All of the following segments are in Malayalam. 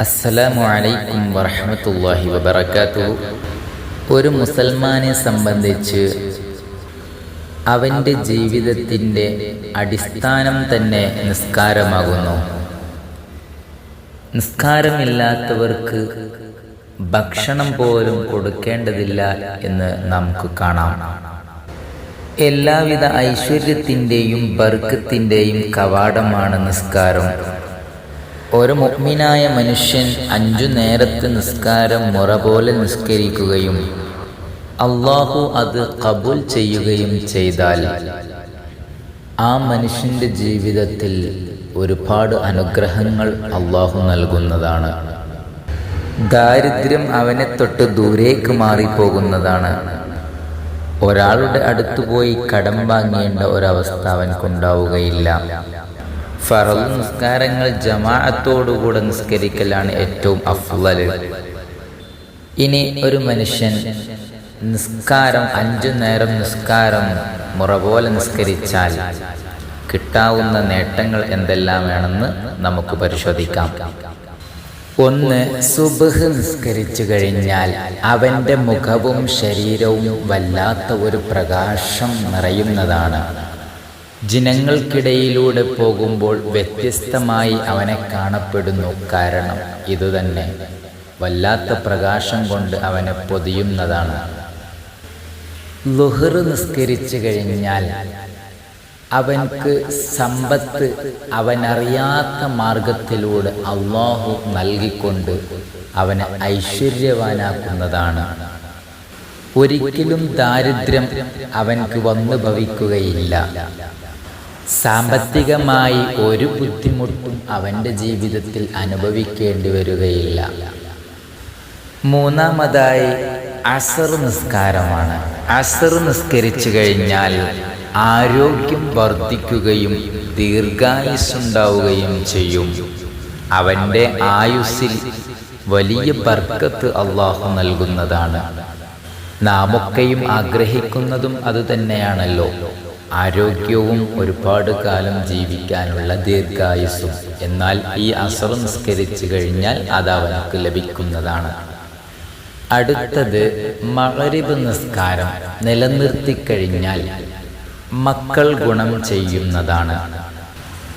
അസ്സലാമു അലൈക്കും വറഹമത്തല്ലാഹി വബറകാതുഹു. ഒരു മുസൽമാനെ സംബന്ധിച്ച് അവന്റെ ജീവിതത്തിന്റെ അടിസ്ഥാനം തന്നെ നിസ്കാരമാകുന്നു. നിസ്കാരമില്ലാത്തവർക്ക് ഭക്ഷണം പോലും കൊടുക്കേണ്ടതില്ല എന്ന് നമുക്ക് കാണാം. എല്ലാവിധ ഐശ്വര്യത്തിന്റെയും ബർക്കത്തിന്റെയും കവാടമാണ് നിസ്കാരം. ഒരു മുഗ്മിനായ മനുഷ്യൻ അഞ്ചു നേരത്തെ നിസ്കാരം മുറ പോലെ നിസ്കരിക്കുകയും അള്ളാഹു അത് കബൂൽ ചെയ്യുകയും ചെയ്താൽ ആ മനുഷ്യന്റെ ജീവിതത്തിൽ ഒരുപാട് അനുഗ്രഹങ്ങൾ അള്ളാഹു നൽകുന്നതാണ്. ദാരിദ്ര്യം അവനെ തൊട്ട് ദൂരേക്ക് മാറിപ്പോകുന്നതാണ്. ഒരാളുടെ അടുത്തുപോയി കടം വാങ്ങേണ്ട ഒരവസ്ഥ അവൻക്കുണ്ടാവുകയില്ല. ഫറൽ നിസ്കാരങ്ങൾ ജമാഅത്തോടുകൂടെ നിസ്കരിക്കലാണ് ഏറ്റവും അഫ്വൽ ഇനി ഒരു മനുഷ്യൻ നിസ്കാരം അഞ്ചു നേരം നിസ്കാരം മുറ പോലെ നിസ്കരിച്ചാൽ കിട്ടാവുന്ന നേട്ടങ്ങൾ എന്തെല്ലാം വേണമെന്ന് നമുക്ക് പരിശോധിക്കാം. ഒന്ന് സുബഹ് നിസ്കരിച്ചു കഴിഞ്ഞാൽ അവന്റെ മുഖവും ശരീരവും വല്ലാത്ത ഒരു പ്രകാശം നിറയുന്നതാണ്. ജനങ്ങൾക്കിടയിലൂടെ പോകുമ്പോൾ വ്യത്യസ്തമായി അവനെ കാണപ്പെടുന്നു. കാരണം ഇതുതന്നെ വല്ലാത്ത പ്രകാശം കൊണ്ട് അവനെ പൊതിയുന്നതാണ്. ലുഹർ നിസ്കരിച്ചു കഴിഞ്ഞാൽ അവൻക്ക് സമ്പത്ത് അവനറിയാത്ത മാർഗത്തിലൂടെ അള്ളാഹു നൽകിക്കൊണ്ട് അവനെ ഐശ്വര്യവാനാക്കുന്നതാണ്. ഒരിക്കലും ദാരിദ്ര്യം അവൻക്ക് വന്നു ഭവിക്കുകയില്ല സാമ്പത്തികമായി ഒരു ബുദ്ധിമുട്ടും അവന്റെ ജീവിതത്തിൽ അനുഭവിക്കേണ്ടി വരികയില്ല. മൂന്നാമതായി അസർ നിസ്കാരമാണ്. അസർ നിസ്കരിച്ചു കഴിഞ്ഞാൽ ആരോഗ്യം വർദ്ധിക്കുകയും ദീർഘായുസ്സുണ്ടാവുകയും ചെയ്യും. അവന്റെ ആയുസ്സിൽ വലിയ ബർക്കത്ത് അള്ളാഹു നൽകുന്നതാണ്. നാമൊക്കെയും ആഗ്രഹിക്കുന്നതും അതുതന്നെയാണല്ലോ ആരോഗ്യവും ഒരുപാട് കാലം ജീവിക്കാനുള്ള ദീർഘായുസ്സും. എന്നാൽ ഈ അസർ നിസ്കരിച്ചു കഴിഞ്ഞാൽ അത് അവനക്ക് ലഭിക്കുന്നതാണ്. അടുത്തത് മകരിബ് നിസ്കാരം. നിലനിർത്തിക്കഴിഞ്ഞാൽ മക്കൾ ഗുണം ചെയ്യുന്നതാണ്.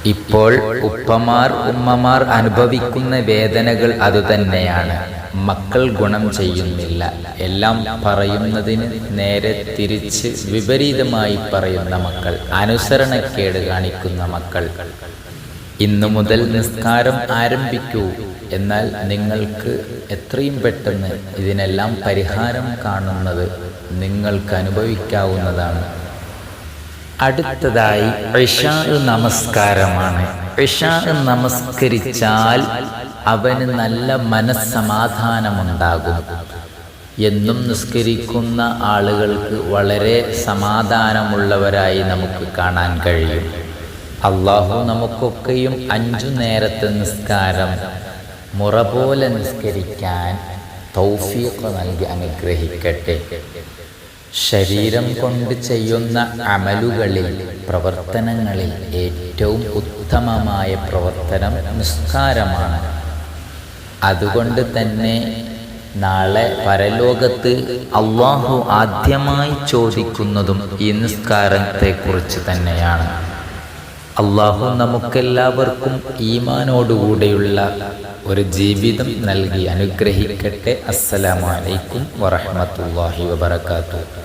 ഇപ്പോൾ ഉപ്പമാർ ഉമ്മമാർ അനുഭവിക്കുന്ന വേദനകൾ അതുതന്നെയാണ്. മക്കൾ ഗുണം ചെയ്യുന്നില്ല. എല്ലാം പറയുന്നതിന് നേരെ തിരിച്ച് വിപരീതമായി പറയുന്ന മക്കൾ. അനുസരണക്കേട് കാണിക്കുന്ന മക്കൾ. ഇന്നു മുതൽ നിസ്കാരം ആരംഭിക്കൂ. എന്നാൽ നിങ്ങൾക്ക് എത്രയും പെട്ടെന്ന് ഇതിനെല്ലാം പരിഹാരം കാണുന്നത് നിങ്ങൾക്ക് അനുഭവിക്കാവുന്നതാണ്. അടുത്തതായി ഇഷാ നമസ്കാരമാണ്. ഇഷാ നമസ്കരിച്ചാൽ അവന് നല്ല മനസ്സമാധാനമുണ്ടാകും. എന്നും നിസ്കരിക്കുന്ന ആളുകൾക്ക് വളരെ സമാധാനമുള്ളവരായി നമുക്ക് കാണാൻ കഴിയും. അള്ളാഹു നമുക്കൊക്കെയും അഞ്ചു നേരത്തെ നിസ്കാരം മുറ പോലെ നിസ്കരിക്കാൻ തൗഫീഖ് നൽകി അനുഗ്രഹിക്കട്ടെ. ശരീരം കൊണ്ട് ചെയ്യുന്ന അമലുകളിൽ പ്രവർത്തനങ്ങളിൽ ഏറ്റവും ഉത്തമമായ പ്രവർത്തനം നിസ്കാരമാണ്. അതുകൊണ്ട് തന്നെ നാളെ പരലോകത്ത് അള്ളാഹു ആദ്യമായി ചോദിക്കുന്നതും ഈ നിസ്കാരത്തെക്കുറിച്ച് തന്നെയാണ്. അള്ളാഹു നമുക്കെല്ലാവർക്കും ഈമാനോടുകൂടെയുള്ള ഒരു ജീവിതം നൽകി അനുഗ്രഹിക്കട്ടെ. അസ്സലാമലൈക്കും വറഹമത്തല്ലാഹി വബർക്കാത്തു